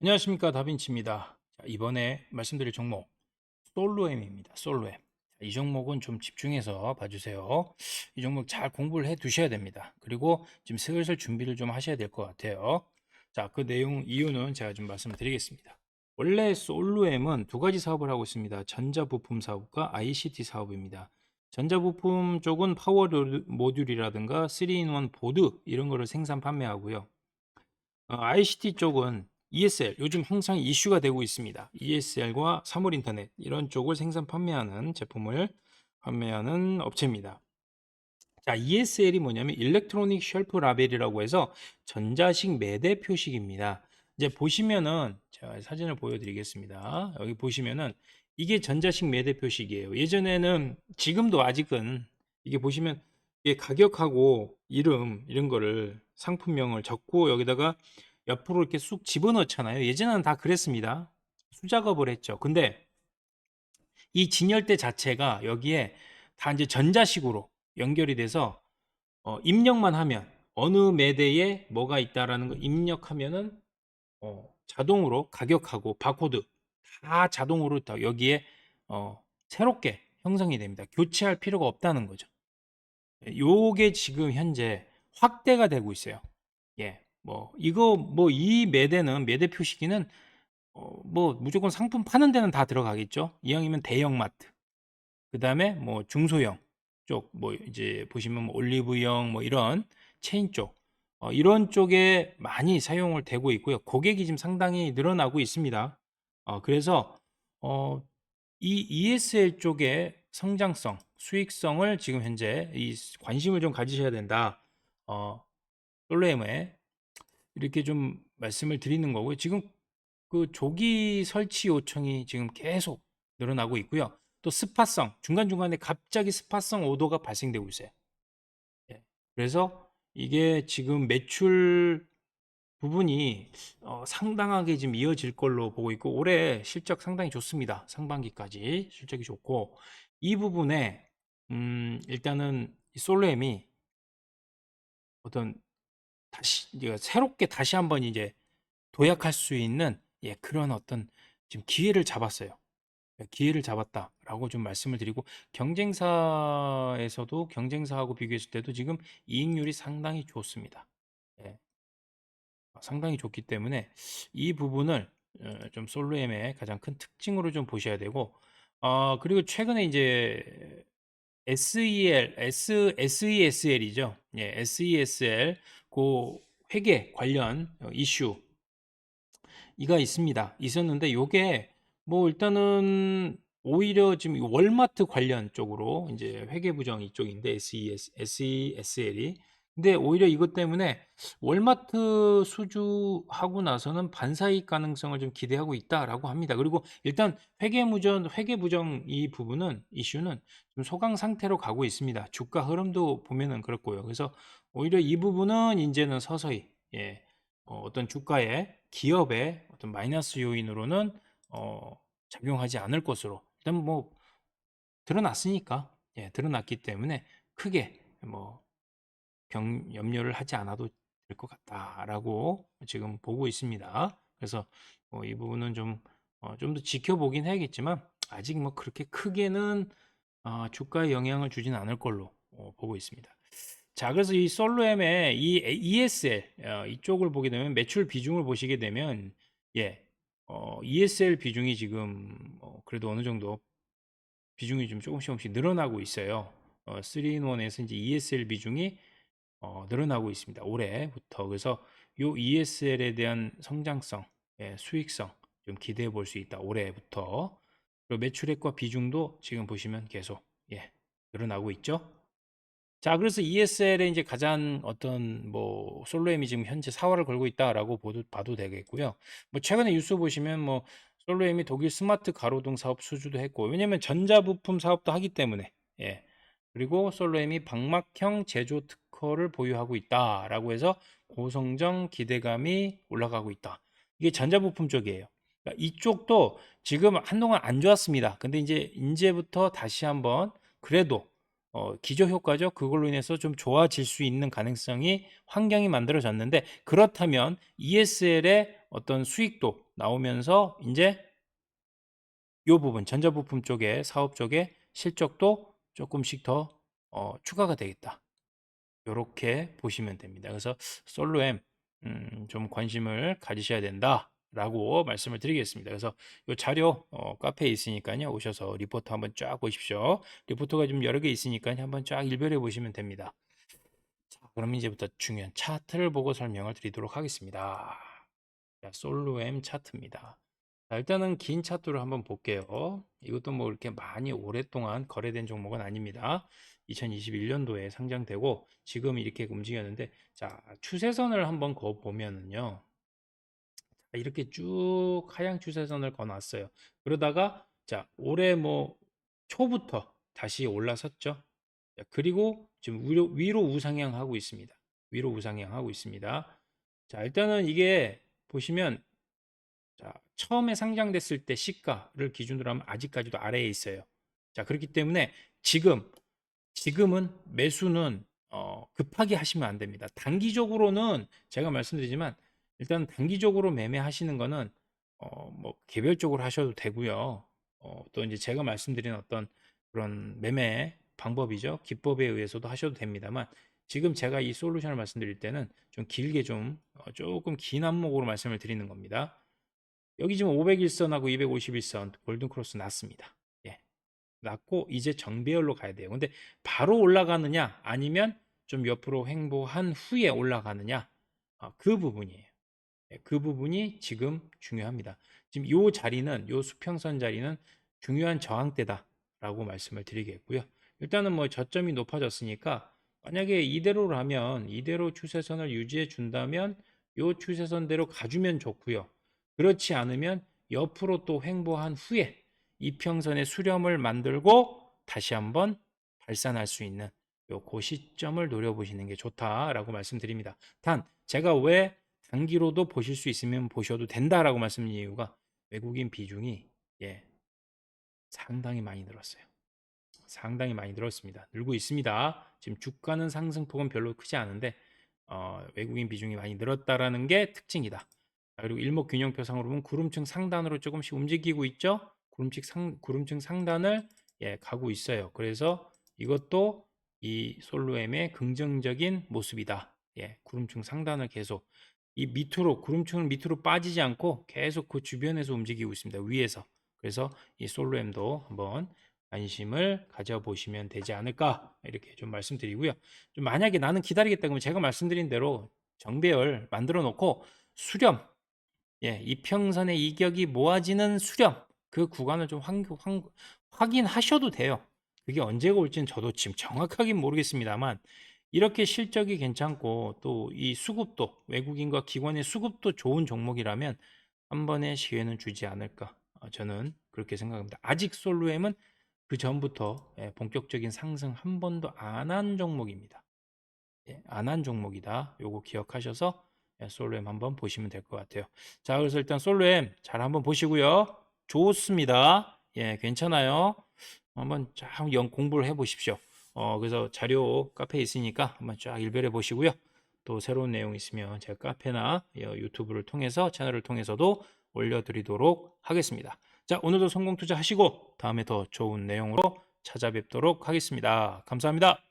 안녕하십니까 다빈치입니다. 자, 이번에 말씀드릴 종목 솔로엠입니다. 솔로엠. 자, 이 종목은 좀 집중해서 봐주세요. 이 종목 잘 공부를 해 두셔야 됩니다. 그리고 지금 슬슬 준비를 좀 하셔야 될 것 같아요. 자, 그 내용 이유는 제가 좀 말씀드리겠습니다. 원래 솔로엠은 두 가지 사업을 하고 있습니다. 전자부품 사업과 ICT 사업입니다. 전자부품 쪽은 파워 모듈이라든가 3인원 보드 이런 거를 생산 판매하고요. 어, ICT 쪽은 ESL 요즘 항상 이슈가 되고 있습니다. ESL과 사물 인터넷 이런 쪽을 생산 판매하는 제품을 판매하는 업체입니다. 자, ESL이 뭐냐면 일렉트로닉 쉘프 라벨이라고 해서 전자식 매대 표식입니다. 이제 보시면은 제가 사진을 보여드리겠습니다. 여기 보시면은 이게 전자식 매대 표식이에요. 예전에는 지금도 아직은 이게 보시면 이게 가격하고 이름 이런 거를 상품명을 적고 여기다가 옆으로 이렇게 쑥 집어넣잖아요. 예전에는 다 그랬습니다. 수작업을 했죠. 근데 이 진열대 자체가 여기에 다 이제 전자식으로 연결이 돼서 어, 입력만 하면 어느 매대에 뭐가 있다라는 거 입력하면은 어, 자동으로 가격하고 바코드 다 자동으로 다 여기에 어, 새롭게 형성이 됩니다. 교체할 필요가 없다는 거죠. 요게 지금 현재 확대가 되고 있어요. 예. 뭐 이거 뭐 이 매대는 매대 표시기는 어, 뭐 무조건 상품 파는 데는 다 들어가겠죠. 이왕이면 대형마트. 그다음에 뭐 중소형 쪽 뭐 이제 보시면 뭐 올리브영 뭐 이런 체인 쪽 어, 이런 쪽에 많이 사용을 되고 있고요. 고객이 지금 상당히 늘어나고 있습니다. 어, 그래서 어, 이 ESL 쪽의 성장성, 수익성을 지금 현재 이 관심을 좀 가지셔야 된다. 어, 솔로엠에 이렇게 좀 말씀을 드리는 거고요. 지금 그 조기 설치 요청이 지금 계속 늘어나고 있고요. 또 스파성, 중간중간에 갑자기 스파성 오더가 발생되고 있어요. 예. 그래서 이게 지금 매출 부분이 어, 상당하게 지금 이어질 걸로 보고 있고 올해 실적 상당히 좋습니다. 상반기까지 실적이 좋고 이 부분에 음, 일단은 이 솔로엠이 어떤 다시 이제 새롭게 다시 한번 이제 도약할 수 있는 예, 그런 어떤 지금 기회를 잡았어요. 예, 기회를 잡았다라고 좀 말씀을 드리고 경쟁사에서도 경쟁사하고 비교했을 때도 지금 이익률이 상당히 좋습니다. 예. 상당히 좋기 때문에 이 부분을 어, 좀 솔로엠의 가장 큰 특징으로 좀 보셔야 되고 어, 그리고 최근에 이제 SEL, S, SESL이죠. 예, SESL 그 회계 관련 어, 이슈 이가 있습니다. 있었는데 요게 뭐 일단은 오히려 지금 월마트 관련 쪽으로 이제 회계 부정 이쪽인데 SES, SESL이 근데 오히려 이것 때문에 월마트 수주하고 나서는 반사이익 가능성을 좀 기대하고 있다라고 합니다. 그리고 일단 회계무전, 회계부정 이 부분은 이슈는 좀 소강 상태로 가고 있습니다. 주가 흐름도 보면은 그렇고요. 그래서 오히려 이 부분은 이제는 서서히 예, 어, 어떤 주가의 기업의 어떤 마이너스 요인으로는 어, 작용하지 않을 것으로 일단 뭐 드러났으니까 예, 드러났기 때문에 크게 뭐 병, 염려를 하지 않아도 될 것 같다라고 지금 보고 있습니다. 그래서 어, 이 부분은 좀, 어, 좀더 지켜보긴 해야겠지만 아직 뭐 그렇게 크게는 어, 주가에 영향을 주지는 않을 걸로 어, 보고 있습니다. 자, 그래서 이 솔로엠의 이 ESL 어, 이쪽을 보게 되면 매출 비중을 보시게 되면 예, 어, ESL 비중이 지금 어, 그래도 어느 정도 비중이 좀 조금씩 조금씩 늘어나고 있어요. 어, 3-in-1에서 이제 ESL 비중이 어, 늘어나고 있습니다. 올해부터. 그래서 요 ESL에 대한 성장성, 예, 수익성 좀 기대해 볼 수 있다. 올해부터. 그리고 매출액과 비중도 지금 보시면 계속 예, 늘어나고 있죠. 자, 그래서 ESL의 이제 가장 어떤 뭐 솔로엠이 지금 현재 사활을 걸고 있다라고 보도, 봐도 되겠고요. 뭐 최근에 뉴스 보시면 뭐 솔로엠이 독일 스마트 가로등 사업 수주도 했고 왜냐면 전자부품 사업도 하기 때문에 예. 그리고 솔로엠이 방막형 제조 특 허를 보유하고 있다라고 해서 고성정 기대감이 올라가고 있다. 이게 전자부품 쪽이에요. 그러니까 이쪽도 지금 한동안 안 좋았습니다. 근데 이제 이제부터 다시 한번 그래도 어, 기저 효과죠. 그걸로 인해서 좀 좋아질 수 있는 가능성이 환경이 만들어졌는데 그렇다면 ESL의 어떤 수익도 나오면서 이제 요 부분 전자부품 쪽에 사업 쪽에 실적도 조금씩 더 어, 추가가 되겠다. 이렇게 보시면 됩니다. 그래서 솔로엠 음, 좀 관심을 가지셔야 된다 라고 말씀을 드리겠습니다. 그래서 이 자료 어, 카페에 있으니까요 오셔서 리포트 한번 쫙 보십시오. 리포트가 좀 여러 개 있으니까 한번 쫙 일별해 보시면 됩니다. 자, 그럼 이제부터 중요한 차트를 보고 설명을 드리도록 하겠습니다. 자, 솔로엠 차트입니다. 자, 일단은 긴 차트를 한번 볼게요. 이것도 뭐 이렇게 많이 오랫동안 거래된 종목은 아닙니다. 2021년도에 상장되고 지금 이렇게 움직였는데 자, 추세선을 한번 그어 보면은요. 자, 이렇게 쭉 하향 추세선을 그어놨어요. 그러다가 자, 올해 뭐 초부터 다시 올라섰죠. 자, 그리고 지금 위로, 위로 우상향 하고 있습니다. 위로 우상향 하고 있습니다. 자, 일단은 이게 보시면 자, 처음에 상장됐을 때 시가를 기준으로 하면 아직까지도 아래에 있어요. 자, 그렇기 때문에 지금 지금은 매수는 어, 급하게 하시면 안 됩니다. 단기적으로는 제가 말씀드리지만 일단 단기적으로 매매하시는 거는 어, 뭐 개별적으로 하셔도 되고요. 어, 또 이제 제가 말씀드린 어떤 그런 매매 방법이죠. 기법에 의해서도 하셔도 됩니다만 지금 제가 이 솔루션을 말씀드릴 때는 좀 길게 좀 어, 조금 긴 안목으로 말씀을 드리는 겁니다. 여기 지금 501선하고 251선 골든 크로스 났습니다. 예. 났고 이제 정배열로 가야 돼요. 근데 바로 올라가느냐 아니면 좀 옆으로 횡보한 후에 올라가느냐 아, 그 부분이에요. 예, 그 부분이 지금 중요합니다. 지금 요 자리는 요 수평선 자리는 중요한 저항대다라고 말씀을 드리겠고요. 일단은 뭐 저점이 높아졌으니까 만약에 이대로라면 이대로 추세선을 유지해 준다면 요 추세선대로 가주면 좋고요. 그렇지 않으면 옆으로 또 횡보한 후에 이평선의 수렴을 만들고 다시 한번 발산할 수 있는 요그 시점을 노려보시는 게 좋다라고 말씀드립니다. 단 제가 왜 단기로도 보실 수 있으면 보셔도 된다라고 말씀드린 이유가 외국인 비중이 예 상당히 많이 늘었어요. 상당히 많이 늘었습니다. 늘고 있습니다. 지금 주가는 상승폭은 별로 크지 않은데 어, 외국인 비중이 많이 늘었다라는 게 특징이다. 그리고 일목균형표상으로 보면 구름층 상단으로 조금씩 움직이고 있죠. 구름층 상 구름층 상단을 예, 가고 있어요. 그래서 이것도 이 솔로엠의 긍정적인 모습이다. 예, 구름층 상단을 계속 이 밑으로 구름층을 밑으로 빠지지 않고 계속 그 주변에서 움직이고 있습니다. 위에서. 그래서 이 솔로엠도 한번 관심을 가져보시면 되지 않을까 이렇게 좀 말씀드리고요. 좀 만약에 나는 기다리겠다 그러면 제가 말씀드린 대로 정배열 만들어 놓고 수렴 예, 이평선의 이격이 모아지는 수렴 그 구간을 좀 확, 확, 확인하셔도 돼요. 그게 언제가 올지는 저도 지금 정확하게 모르겠습니다만 이렇게 실적이 괜찮고 또 이 수급도 외국인과 기관의 수급도 좋은 종목이라면 한 번의 기회는 주지 않을까 어, 저는 그렇게 생각합니다. 아직 솔루엠은 그 전부터 예, 본격적인 상승 한 번도 안 한 종목입니다. 예, 안한 종목이다. 요거 기억하셔서 예, 솔로엠 한번 보시면 될 것 같아요. 자, 그래서 일단 솔로엠 잘 한번 보시고요. 좋습니다. 예, 괜찮아요. 한번 쫙 연 공부를 해 보십시오. 어, 그래서 자료 카페에 있으니까 한번 쫙 일별해 보시고요. 또 새로운 내용 있으면 제가 카페나 예, 유튜브를 통해서 채널을 통해서도 올려드리도록 하겠습니다. 자, 오늘도 성공 투자하시고 다음에 더 좋은 내용으로 찾아뵙도록 하겠습니다. 감사합니다.